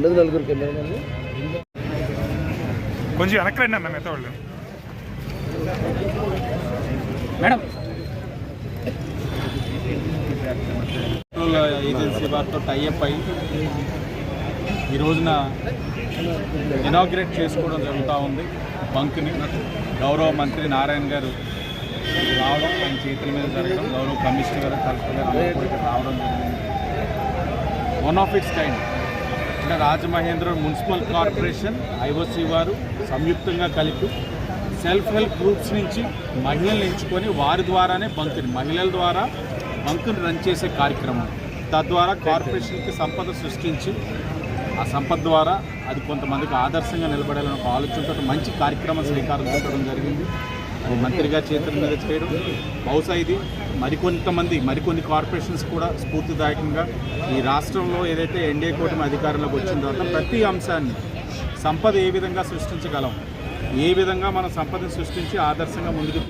ఉన్నది నలుగురు కెమెరామెన్లు కొంచెం వెనక్కి రండి అన్న మిగతా వాళ్ళు. మేడం. పెట్రోల్ ఏజెన్సీ వారితో టైఅప్ అయి ఈ రోజున ఇనాగ్రేట్ చేసుకోవడం జరుగుతూ ఉంది. బంక్ని గౌరవ మంత్రి నారాయణ గారు రావడం ఆయన చేతుల మీద జరగడం గౌరవ కమిషనర్ గారు కలెక్టర్ గారు రావడం జరిగింది. వన్ ఆఫ్ ఇట్స్ కైండ్ అంటే రాజమహేంద్ర మున్సిపల్ కార్పొరేషన్ ఐఓసి వారు సంయుక్తంగా కలిపి సెల్ఫ్ హెల్ప్ గ్రూప్స్ నుంచి మహిళలు ఎంచుకొని వారి ద్వారానే బంకుని మహిళల ద్వారా బంకుని రన్ చేసే కార్యక్రమం. తద్వారా కార్పొరేషన్కి సంపద సృష్టించి ఆ సంపద ద్వారా అది కొంతమందికి ఆదర్శంగా నిలబడాలని ఒక ఆలోచనతో మంచి కార్యక్రమం శ్రీకారం చుట్టడం జరిగింది. మంత్రిగా చేతుల మీద చేయడం బహుశా ఇది మరికొంతమంది మరికొన్ని కార్పొరేషన్స్ కూడా స్ఫూర్తిదాయకంగా ఈ రాష్ట్రంలో ఏదైతే ఎన్డీఏ కూటమి అధికారంలోకి వచ్చిన తర్వాత ప్రతి అంశాన్ని సంపద ఏ విధంగా సృష్టించగలం ఏ విధంగా మనం సంపదను సృష్టించి ఆదర్శంగా ముందుకు